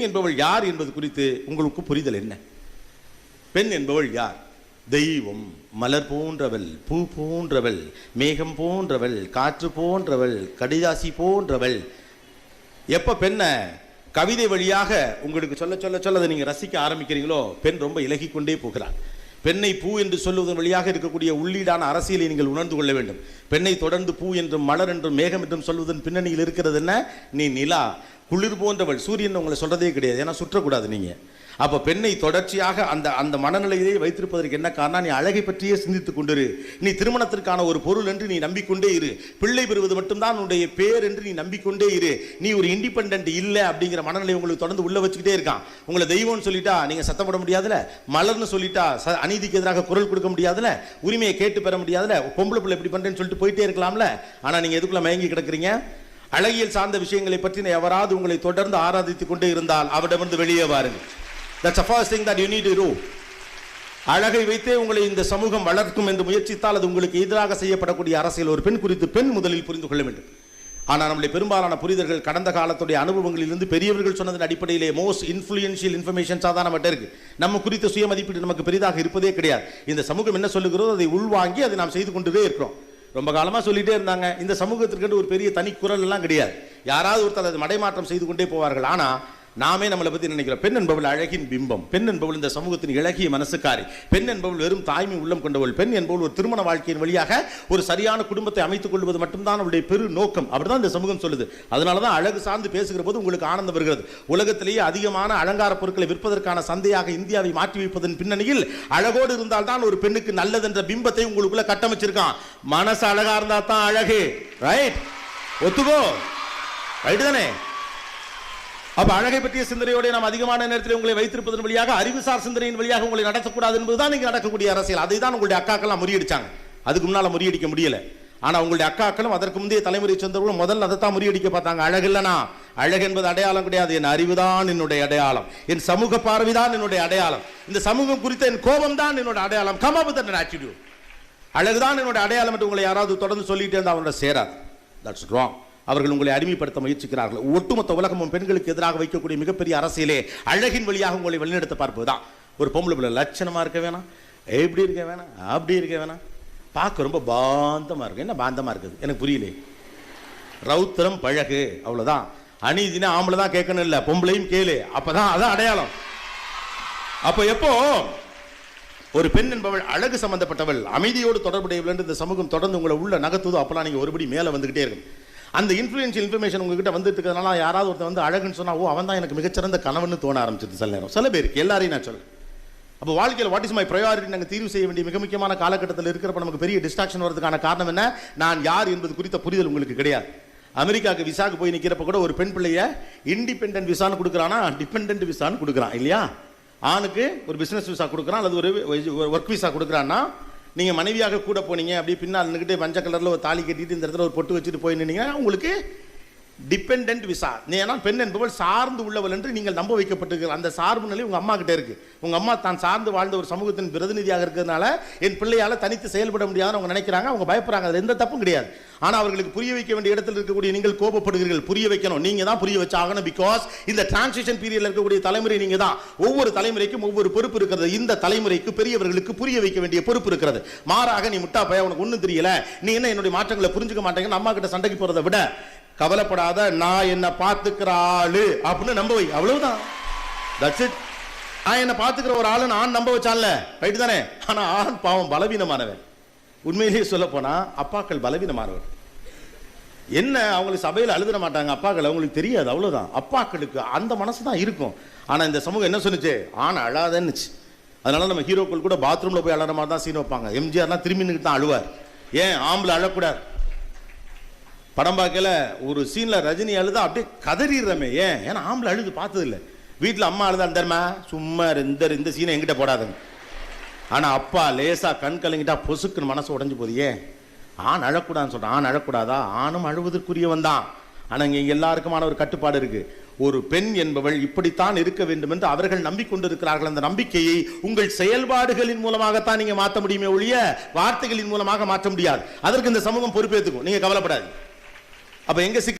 பெண் என்பவள் யார் என்பது குறித்து உங்களுக்கு புரிதல் என்ன? பெண் என்பவள் யார்? தெய்வம் மலர் போன்றவள் பூ போன்றவள் மேகம் போன்றவள் காற்று போன்றவள் கடிதாசி போன்றவள். எப்ப பெண்ணை கவிதை வழியாக உங்களுக்கு சொல்ல சொல்ல சொல்ல அதை நீங்க ரசிக்க ஆரம்பிக்கிறீங்களோ பெண் ரொம்ப இலகிக்கொண்டே போகிறாள். பெண்ணை பூ என்று சொல்லுவதன் வழியாக இருக்கக்கூடிய உள்ளீடான அரசியலை நீங்கள் உணர்ந்து கொள்ள வேண்டும். பெண்ணை தொடர்ந்து பூ என்றும் மலர் என்றும் மேகம் என்றும் சொல்வதன் பின்னணியில் இருக்கிறது என்ன? நீ நிலா. குளிர் போன்றவள் சூரியன் உங்களை சொல்கிறதே கிடையாது. ஏன்னா சுற்றக்கூடாது நீங்க. அப்போ பெண்ணை தொடர்ச்சியாக அந்த அந்த மனநிலையை வைத்திருப்பதற்கு என்ன காரணம்? நீ அழகை பற்றியே சிந்தித்துக் கொண்டிரு. நீ திருமணத்திற்கான ஒரு பொருள் என்று நீ நம்பிக்கொண்டே இரு. பிள்ளை பெறுவது மட்டும்தான் உன்னுடைய பேர் என்று நீ நம்பிக்கொண்டே இரு. நீ ஒரு இண்டிபெண்ட் இல்லை அப்படிங்கிற மனநிலை உங்களுக்கு தொடர்ந்து உள்ள வச்சுக்கிட்டே இருக்கான். உங்களை தெய்வம்னு சொல்லிட்டா நீங்கள் சத்தம் போட முடியாதுல? மலர்னு சொல்லிட்டா ச- அநீதிக்கு எதிராக குரல் கொடுக்க முடியாதுல? உரிமையை கேட்டு பெற முடியாதுல? பொம்பளை பிள்ளை இப்படி பண்ணுறேன்னு சொல்லிட்டு போயிட்டே இருக்கலாம்ல? ஆனால் நீங்கள் எதுக்குள்ளே மயங்கி கிடக்குறீங்க? அழகியல் சார்ந்த விஷயங்களை பற்றி எவராது உங்களை தொடர்ந்து ஆராதித்துக் கொண்டே இருந்தால் அவரிடமிருந்து வெளியே வாருங்கள். That's first thing that you need to அழகை வைத்தே உங்களை இந்த சமூகம் வளர்க்கும் என்று முயற்சித்தால் அது உங்களுக்கு எதிராக செய்யப்படக்கூடிய அரசியல் ஒரு பெண் குறித்து பெண் முதலில் புரிந்து கொள்ள வேண்டும். ஆனால் நம்முடைய பெரும்பாலான புரிதல்கள் கடந்த காலத்துடைய அனுபவங்களிலிருந்து பெரியவர்கள் சொன்னதன் அடிப்படையிலே மோஸ்ட் இன்ஃப்ளூயன்ஷியல் இன்ஃபர்மேஷன்ஸாக தான் நம்மகிட்ட இருக்கு. நம்ம குறித்த சுய மதிப்பீடு நமக்கு பெரிதாக இருப்பதே கிடையாது. இந்த சமூகம் என்ன சொல்லுகிறதோ அதை உள்வாங்கி அதை நாம் செய்து கொண்டுதே இருக்கிறோம். ரொம்ப காலமாக சொல்லிட்டே இருந்தாங்க. இந்த சமூகத்திற்கு ஒரு பெரிய தனி குரல் எல்லாம் கிடையாது. யாராவது ஒருத்தர் அதை மடைமாற்றம் செய்து கொண்டே போவார்கள். ஆனால் நாமே நம்மளை பற்றி நினைக்கிறோம்? பெண் என்பவள் அழகின் பிம்பம். பெண் என்பவள் இந்த சமூகத்தின் இழகிய மனசுக்காரி. பெண் என்பவள் வெறும் தாய்மை உள்ளம் கொண்டவள். பெண் என்பவள் ஒரு திருமண வாழ்க்கையின் வழியாக ஒரு சரியான குடும்பத்தை அமைத்துக் கொள்வது மட்டும்தான் அவளுடைய பெரு நோக்கம். அப்படிதான் இந்த சமூகம் சொல்லுது. அதனால தான் அழகு சார்ந்து பேசுகிற போது உங்களுக்கு ஆனந்தம் வருகிறது. உலகத்திலேயே அதிகமான அலங்கார பொருட்களை விற்பதற்கான சந்தையாக இந்தியாவை மாற்றி வைப்பதன் பின்னணியில் அழகோடு இருந்தால் தான் ஒரு பெண்ணுக்கு நல்லதென்ற பிம்பத்தை உங்களுக்குள்ள கட்டமைச்சிருக்கான். மனசு அழகா இருந்தா தான் அழகு. ரைட் ஒத்துக்கோ? ரைட்டு தானே? அப்ப அழகை பற்றிய சிந்தனையோட நாம் அதிகமான நேரத்தில் உங்களை வைத்திருப்பதன் வழியாக அறிவுசார் சிந்தனையின் வழியாக உங்களை நடத்தக்கூடாது என்பதுதான் நீங்கள் நடக்கக்கூடிய அரசியல். அதை தான் உங்களுடைய அக்காக்கெல்லாம் முறியடிச்சாங்க. அதுக்கு முன்னால் முறியடிக்க முடியல. ஆனால் உங்களுடைய அக்காக்களும் அதற்கு முந்தைய தலைமுறை சொந்தவர்களும் முதல்ல அதை தான் முறியடிக்க பார்த்தாங்க. அழகு இல்லனா? அழகு என்பது அடையாளம் கிடையாது. என் அறிவு தான் என்னுடைய அடையாளம். என் சமூக பார்வை தான் என்னுடைய அடையாளம். இந்த சமூகம் குறித்த என் கோபம் தான் என்னோட அடையாளம். கம் அப் அழகு ஆட்டிடியூட் அழகுதான் என்னோட அடையாளம் என்று உங்களை யாராவது தொடர்ந்து சொல்லிட்டே இருந்தால் அவனோட சேராது. தட்ஸ் ராங் அவர்கள் உங்களை அடிமைப்படுத்த முயற்சிக்கிறார்கள். ஒட்டுமொத்த உலகமும் பெண்களுக்கு எதிராக வைக்கக்கூடிய மிகப்பெரிய அரசியலே அழகின் வழியாக உங்களை வழிநடத்த பார்ப்பதுதான். ஒரு பொம்பளை பிள்ளை லட்சணமா இருக்க வேணாம். எப்படி இருக்க வேணாம்? அப்படி இருக்க வேணாம். பார்க்க ரொம்ப பாந்தமா இருக்கு. என்ன பாந்தமா இருக்குது? எனக்கு புரியலே. ரௌத்திரம் பழகு. அவ்வளவுதான். அநீதினா ஆம்பளை தான் கேட்கணும் இல்லை. பொம்பளையும் கேளு. அப்பதான் அதான் அடையாளம். அப்போ எப்போ? ஒரு பெண் என்பவள் அழகு சம்பந்தப்பட்டவள். அமைதியோடு தொடர்புடையவள் என்று இந்த சமூகம் தொடர்ந்து உங்களை உள்ள நகர்த்துதோ அப்பெல்லாம் நீங்கள் ஒருபடி மேலே வந்துகிட்டே இருக்கும். அந்த இன்ஃப்ளூயன்ஷியல் இன்ஃபர்மேஷன் உங்ககிட்ட வந்துட்டு இருக்கிறதுனால யாராவது ஒருத்தர் வந்து அழகுன்னு சொன்னா ஓ அவன் தான் எனக்கு மிகச்சிறந்த கணவன் தோண ஆரம்பிச்சது. சில நேரம். சில பேருக்கு எல்லாரையும் நான் சொல்ல அப்போ வாழ்க்கையில் வாட் இஸ் மை ப்ரையாரிட்டி நாங்கள் தீர்வு செய்ய வேண்டிய மிக முக்கியமான காலகட்டத்தில் இருக்கிறப்ப நமக்கு பெரிய டிஸ்ட்ராக்ஷன் வரதுக்கான காரணம் என்ன? நான் யார் என்பது குறித்த புரிதல் உங்களுக்கு கிடையாது. அமெரிக்காவுக்கு விசாக்கு போய் நிற்கிறப்ப கூட ஒரு பெண் பிள்ளைய இண்டிபெண்டன்ட் விசான்னு கொடுக்குறானா? டிபெண்டன்ட் விசான்னு கொடுக்குறான் இல்லையா? ஆணுக்கு ஒரு பிஸ்னஸ் விசா கொடுக்குறான் அல்லது ஒரு ஒர்க் விசா கொடுக்குறான்னா நீங்கள் மனைவியாக கூட போனீங்க அப்படி பின்னால் நின்றுட்டு மஞ்சள் கலரில் ஒரு தாலி கட்டிட்டு இந்த இடத்துல ஒரு பொட்டு வச்சுட்டு போய் நின்னீங்கன்னா உங்களுக்கு டிபெண்ட் விசா நீ ஏன்னா பெண் என்பவள் சார்ந்து உள்ளவள் என்று நீங்கள் நம்ப வைக்கப்பட்டிருக்கிற அந்த சார்பு நிலை உங்கள் அம்மா கிட்டே இருக்கு. உங்கள் அம்மா தான் சார்ந்து வாழ்ந்த ஒரு சமூகத்தின் பிரதிநிதியாக இருக்கிறதுனால என் பிள்ளையால் தனித்து செயல்பட முடியாதுன்னு அவங்க நினைக்கிறாங்க. அவங்க பயப்படுறாங்க. அதில் எந்த தப்பும் கிடையாது. ஆனால் அவர்களுக்கு புரிய வைக்க வேண்டிய இடத்தில் இருக்கக்கூடிய நீங்கள் கோபப்படுகிறீர்கள். புரிய வைக்கணும். நீங்கள் தான் புரிய வச்சாகணும் பிகாஸ் இந்த டிரான்சிஷன் பீரியடில் இருக்கக்கூடிய தலைமுறை நீங்கள் தான். ஒவ்வொரு தலைமுறைக்கும் ஒவ்வொரு பொறுப்பு இருக்கிறது. இந்த தலைமுறைக்கு பெரியவர்களுக்கு புரிய வைக்க வேண்டிய பொறுப்பு இருக்கிறது. மாறாக நீ முட்டா பய உனக்கு ஒன்றும் தெரியல. நீ என்ன என்னுடைய மாற்றங்களை புரிஞ்சுக்க மாட்டேங்கன்னு அம்மா கிட்ட சண்டைக்கு போகிறத விட கவலைப்படாத நான் என்ன பார்த்துக்கிற ஆளு. அப்படின்னு நம்ப வை. அவ்வளவுதான். தட்ஸ் இட் நான் என்ன பார்த்துக்கிற ஒரு ஆளு நான் நம்ப வச்சான்ல. ரைட்டு தானே? ஆனா ஆண் பாவம் பலவீனமானவன். உண்மையிலேயே சொல்ல போனா அப்பாக்கள் பலவீனமானவர். என்ன அவங்களுக்கு சபையில் அழுதுற மாட்டாங்க அப்பாக்கள்? அவங்களுக்கு தெரியாது அவ்வளவுதான். அப்பாக்களுக்கு அந்த மனசு தான் இருக்கும். ஆனா இந்த சமூகம் என்ன சொன்னுச்சு? ஆண் அழாதன்னுச்சு. அதனால நம்ம ஹீரோக்கள் கூட பாத்ரூம்ல போய் அழற மாதிரி தான் சீன் வைப்பாங்க. எம்ஜிஆர்லாம் திரும்பி நின்று தான் அழுவார். ஏன்? ஆம்பளை அழக்கூடாது. படம் பார்க்கல ஒரு சீனில் ரஜினி அழுதா அப்படியே கதறிடுறமே. ஏன்? ஏன்னா ஆம்பளை அழுது பார்த்தது இல்லை வீட்டில் அம்மா அழுதா தர்மா சும்மா இந்த இந்த சீனை எங்கிட்ட போடாதுங்க ஆனால் அப்பா லேசாக கண் கலங்கிட்டா பொசுக்குன்னு மனசு உடஞ்சி போகுது. ஏன்? ஆண் அழக்கூடாதுன்னு சொல்றான். ஆண் அழக்கூடாதா? ஆணும் அழுவதற்குரியவன் தான். ஆனால் இங்கே எல்லாருக்குமான ஒரு கட்டுப்பாடு இருக்குது ஒரு பெண் என்பவள் இப்படித்தான் இருக்க வேண்டும் என்று அவர்கள் நம்பிக்கொண்டிருக்கிறார்கள். அந்த நம்பிக்கையை உங்கள் செயல்பாடுகளின் மூலமாகத்தான் நீங்கள் மாற்ற முடியுமே ஒழிய வார்த்தைகளின் மூலமாக மாற்ற முடியாது. அதற்கு இந்த சமூகம் பொறுப்பேற்றுக்கும் நீங்கள் கவலைப்படாது அப்போ எங்க சிக்க